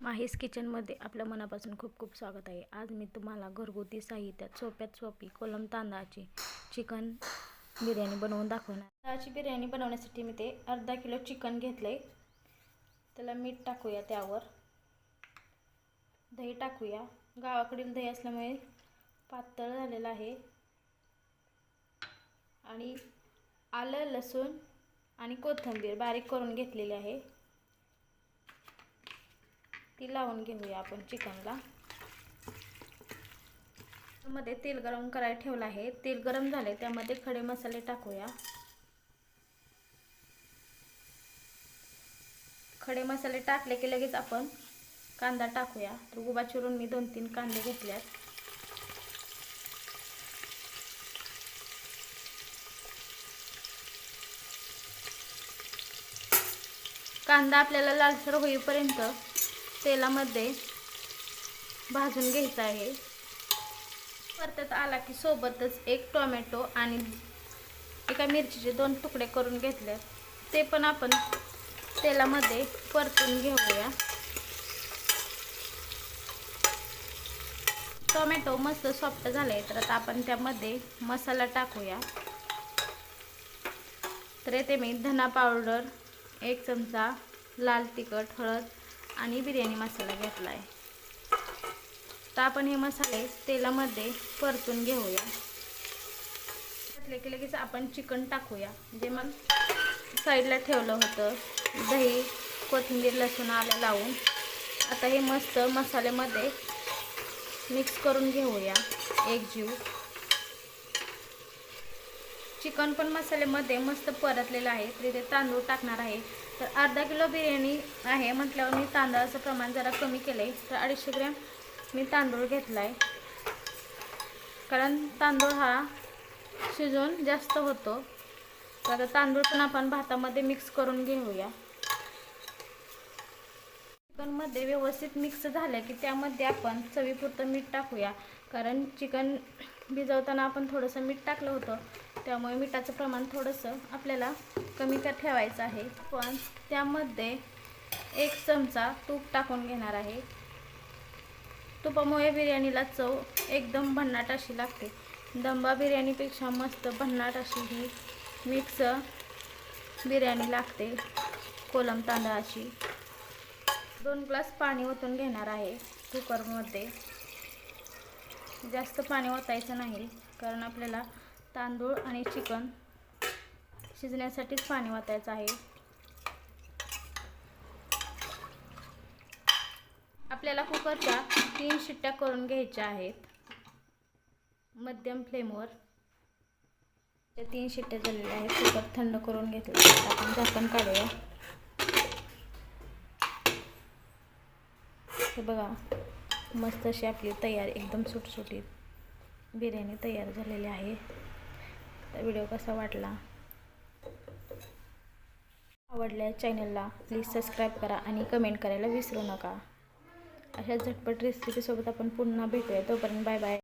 माहीस किचनमध्ये आपल्या मनापासून खूप खूप स्वागत आहे. आज मी तुम्हाला घरगुती साहित्यात सोप्यात सोपी कोलम तांदळाची चिकन बिर्याणी बनवून दाखवणार. तांदळाची बिर्याणी बनवण्यासाठी मी ते अर्धा किलो चिकन घेतलं आहे त्याला मीठ टाकूया त्यावर. दही टाकूया. गावाकडील दही असल्यामुळे पातळ झालेलं आहे. आणि आलं लसूण आणि कोथिंबीर बारीक करून घेतलेली आहे. ती लावून घेऊया आपण चिकनला. मध्ये तेल गरम करायला ठेवलं आहे. तेल गरम झाले त्यामध्ये खडे मसाले टाकूया. खडे मसाले टाकले की लगेच आपण कांदा टाकूया. तर उभा चिरून मी दोन तीन कांदे घेतल्यात. कांदा आपल्याला लालसर होईपर्यंत तेलामध्ये भाजून घ्यायचं आहे. परतत आला की सोबतच एक टोमॅटो आणि एका मिरचीचे दोन तुकडे करून घेतले. ते पण आपण तेलामध्ये परतून घेऊया. टोमॅटो मस्त सॉफ्ट झाले तर आता आपण त्यामध्ये मसाला टाकूया. तर येते मी धना पावडर एक चमचा लाल तिखट हळद आणि बिर्याणी मसाला घेतला आहे तर आपण हे मसाले तेलामध्ये परतून घेऊया. घातले की लगेच आपण चिकन टाकूया. जे मग साईडला ठेवलं होतं. दही कोथिंबीर लसूण आलं लावून. आता हे मस्त मसाल्यामध्ये मिक्स करून घेऊया. एक जीव. चिकन पण मसाल्यामध्ये मस्त परतलेलं आहे. तर इथे तांदूळ टाकणार आहे. तर अर्धा किलो बिर्याणी आहे. म्हटल्यावर मी तांदळाचं प्रमाण जरा कमी केलं आहे तर अडीचशे ग्रॅम मी तांदूळ घेतला आहे कारण तांदूळ हा शिजून जास्त होतो. तर आता तांदूळ पण आपण भातामध्ये मिक्स करून घेऊया. चिकनमध्ये व्यवस्थित मिक्स झालं की त्यामध्ये आपण चवीपुरतं मीठ टाकूया. कारण चिकन भिजवताना आपण थोडंसं मीठ टाकलं होतं. त्यामुळे मिठाचं प्रमाण थोडंसं आपल्याला कमी कर ठेवायचं आहे. पण त्यामध्ये एक चमचा तूप टाकून घेणार आहे. तुपामुळे बिर्याणीला चव एकदम भन्नाट अशी लागते. दंबा बिर्याणीपेक्षा मस्त भन्नाट अशी ही मिक्स बिर्याणी लागते. कोलम तांदळाची. दोन ग्लास पाणी ओतून घेणार आहे कुकरमध्ये. जास्त पाणी ओतायचं नाही कारण आपल्याला तांदूळ आणि चिकन शिजण्यासाठीच पाणी वाचायचं आहे. आपल्याला कुकरच्या तीन शिट्ट्या करून घ्यायच्या आहेत. मध्यम फ्लेमवर त्या तीन शिट्ट्या झालेल्या आहेत. कुकर थंड करून घेतलं आपण झाकण काढूया. हे बघा मस्त अशी आपली तयार एकदम सुटसुटीत बिर्याणी तयार झालेली आहे. तर व्हिडिओ कसा वाटला? आवडल्या चॅनलला प्लीज सबस्क्राईब करा आणि कमेंट करायला विसरू नका. अशा झटपट रेसिपीसोबत आपण पुन्हा भेटूया. तोपर्यंत बाय बाय